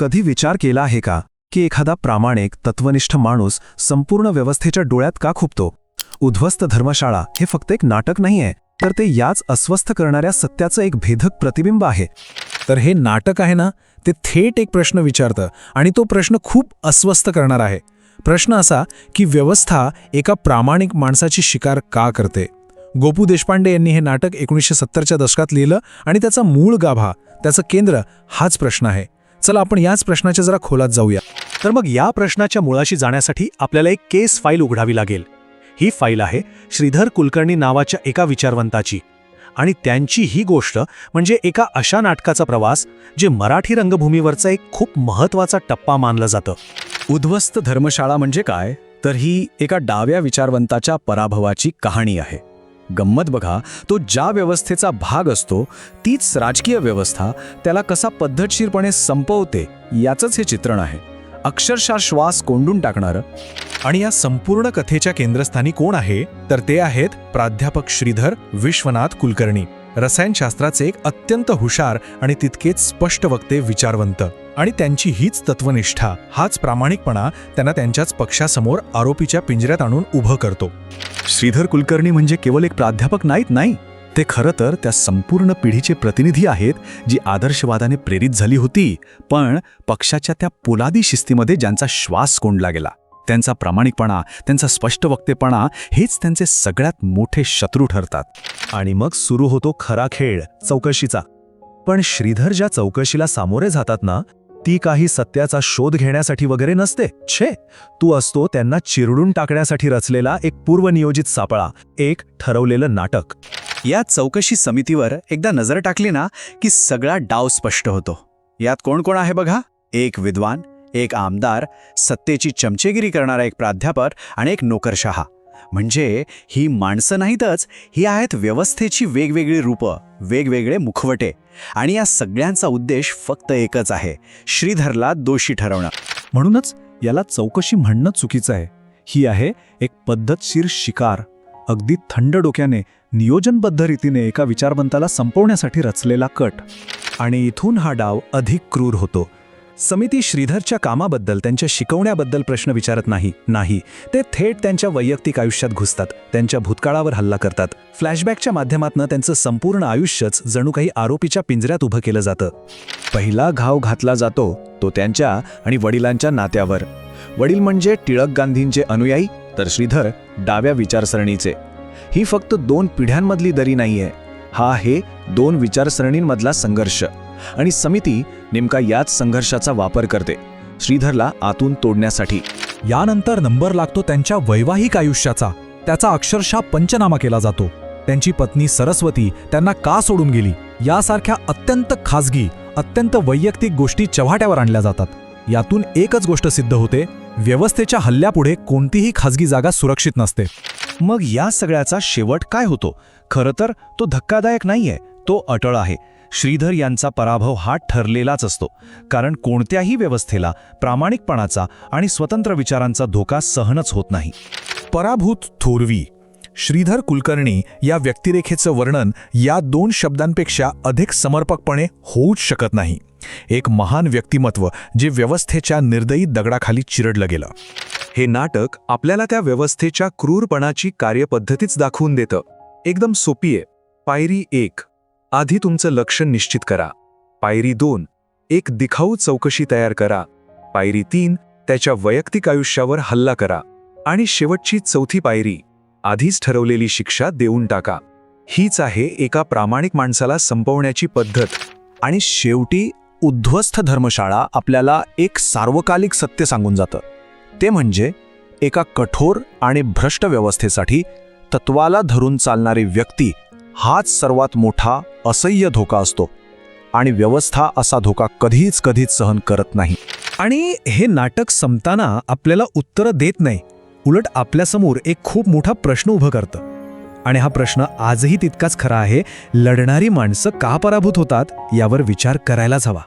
कधी विचार केला आहे का की एखादा प्रामाणिक तत्वनिष्ठ माणूस संपूर्ण व्यवस्थेच्या डोळ्यात का खुपतो? उद्ध्वस्त धर्मशाळा हे फक्त एक नाटक नाहीये तर ते याच अस्वस्थ करणाऱ्या सत्याचं एक भेदक प्रतिबिंब आहे. तर हे नाटक आहे ना ते थेट एक प्रश्न विचारतं आणि तो प्रश्न खूप अस्वस्थ करणार आहे. प्रश्न असा की व्यवस्था एका प्रामाणिक माणसाची शिकार का करते? गोपू देशपांडे यांनी हे नाटक एकोणीसशे सत्तरच्या दशकात लिहिलं आणि त्याचा मूळ गाभा त्याचं केंद्र हाच प्रश्न आहे. चला आपण याच प्रश्नाच्या जरा खोलात जाऊया. तर मग या प्रश्नाच्या मुळाशी जाण्यासाठी आपल्याला एक केस फाईल उघडावी लागेल. ही फाईल आहे श्रीधर कुलकर्णी नावाच्या एका विचारवंताची. आणि त्यांची ही गोष्ट म्हणजे एका अशा नाटकाचा प्रवास जे मराठी रंगभूमीवरचा एक खूप महत्त्वाचा टप्पा मानलं जातं. उद्ध्वस्त धर्मशाळा म्हणजे काय? तर ही एका डाव्या विचारवंताच्या पराभवाची कहाणी आहे. गंमत बघा तो ज्या व्यवस्थेचा भाग असतो तीच राजकीय व्यवस्था त्याला कसा पद्धतशीरपणे संपवते याचंच हे चित्रण आहे. अक्षरशः श्वास कोंडून टाकणारं. आणि या संपूर्ण कथेच्या केंद्रस्थानी कोण आहे? तर ते आहेत प्राध्यापक श्रीधर विश्वनाथ कुलकर्णी. रसायनशास्त्राचे एक अत्यंत हुशार आणि तितकेच स्पष्ट वक्ते विचारवंत. आणि त्यांची हीच तत्वनिष्ठा हाच प्रामाणिकपणा त्यांना त्यांच्याच पक्षासमोर आरोपीच्या पिंजऱ्यात आणून उभं करतो. श्रीधर कुलकर्णी म्हणजे केवळ एक प्राध्यापक नाहीत नाही? ते खरं तर त्या संपूर्ण पिढीचे प्रतिनिधी आहेत जी आदर्शवादाने प्रेरित झाली होती पण पक्षाच्या त्या पोलादी शिस्तीमध्ये ज्यांचा श्वास कोंडला गेला त्यांचा प्रामाणिकपणा त्यांचा स्पष्ट वक्तेपणा हेच त्यांचे सगळ्यात मोठे शत्रू ठरतात. आणि मग सुरू होतो खरा खेळ चौकशीचा. पण श्रीधर ज्या चौकशीला सामोरे जातात ना ती काही सत्याचा शोध घेण्यासाठी वगैरे नसते. छे! तू असतो त्यांना चिरडून टाकण्यासाठी रचलेला एक पूर्वनियोजित सापळा एक ठरवलेलं नाटक. या चौकशी समितीवर एकदा नजर टाकली ना की सगळा डाव स्पष्ट होतो. यात कोण कोण आहे बघा? एक विद्वान एक आमदार सत्तेची चमचेगिरी करणारा एक प्राध्यापक आणि एक नोकरशहा. म्हणजे ही माणसं नाहीतच ही आहेत व्यवस्थेची वेगवेगळी रूपं वेगवेगळे मुखवटे. आणि या सगळ्यांचा उद्देश फक्त एकच आहे श्रीधरला दोषी ठरवणं. म्हणूनच याला चौकशी म्हणणं चुकीचं आहे. ही आहे एक पद्धतशीर शिकार. अगदी थंड डोक्याने नियोजनबद्ध रीतीने एका विचारवंताला संपवण्यासाठी रचलेला कट. आणि इथून हा डाव अधिक क्रूर होतो. समिती श्रीधरच्या कामाबद्दल त्यांच्या शिकवण्याबद्दल प्रश्न विचारत नाही नाही. ते थेट त्यांच्या वैयक्तिक आयुष्यात घुसतात त्यांच्या भूतकाळावर हल्ला करतात. फ्लॅशबॅकच्या माध्यमातून त्यांचं संपूर्ण आयुष्यच जणू काही आरोपीच्या पिंजऱ्यात उभं केलं जातं. पहिला घाव घातला जातो तो त्यांच्या आणि वडिलांच्या नात्यावर. वडील म्हणजे टिळक गांधींचे अनुयायी तर श्रीधर डाव्या विचारसरणीचे. ही फक्त दोन पिढ्यांमधली दरी नाहीये. हा आहे दोन विचारसरणींमधला संघर्ष. आणि समिती नेमका याच संघर्षाचा वापर करते. श्रीधरला आतून तोडण्यासाठी. यानंतर नंबर लागतो त्यांच्या वैवाहिक आयुष्याचा. त्याचा अक्षरशः पंचनामा केला जातो. त्यांची पत्नी सरस्वती त्यांना का सोडून गेली? यासारख्या अत्यंत खाजगी अत्यंत वैयक्तिक गोष्टी चव्हाट्यावर आणल्या जातात. यातून एकच गोष्ट सिद्ध होते व्यवस्थेच्या हल्ल्यापुढे कोणतीही खाजगी जागा सुरक्षित नसते. मग या सगळ्याचा शेवट काय होतो? खरं तर तो धक्कादायक नाहीये तो अटळ आहे. श्रीधर यांचा पराभव हा ठरलेलाच असतो. कारण कोणत्याही व्यवस्थेला प्रामाणिकपणाचा आणि स्वतंत्र विचारांचा धोका सहनच होत नाही. पराभूत थोरवी श्रीधर कुलकर्णी या व्यक्तिरेखेचं वर्णन या दोन शब्दांपेक्षा अधिक समर्पकपणे होऊच शकत नाही. एक महान व्यक्तिमत्व जे व्यवस्थेच्या निर्दयी दगडाखाली चिरडलं गेलं. हे नाटक आपल्याला त्या व्यवस्थेच्या क्रूरपणाची कार्यपद्धतीच दाखवून देतं. एकदम सोपी आहे. पायरी एक. आधी तुमचं लक्ष निश्चित करा. पायरी दोन एक दिखाऊ चौकशी तयार करा. पायरी तीन त्याच्या वैयक्तिक आयुष्यावर हल्ला करा. आणि शेवटची चौथी पायरी आधीच ठरवलेली शिक्षा देऊन टाका. हीच आहे एका प्रामाणिक माणसाला संपवण्याची पद्धत. आणि शेवटी उद्ध्वस्त धर्मशाळा आपल्याला एक सार्वकालिक सत्य सांगून जातं. ते म्हणजे एका कठोर आणि भ्रष्ट व्यवस्थेसाठी तत्वाला धरून चालणारी व्यक्ती हाच सर्वात मोठा असह्य धोका असतो आणि व्यवस्था असा धोका कधीच कधीच सहन करत नाही. आणि हे नाटक संपताना आपल्याला उत्तरं देत नाही. उलट आपल्यासमोर एक खूप मोठा प्रश्न उभं करतं. आणि हा प्रश्न आजही तितकाच खरा आहे लढणारी माणसं का पराभूत होतात यावर विचार करायलाच हवा.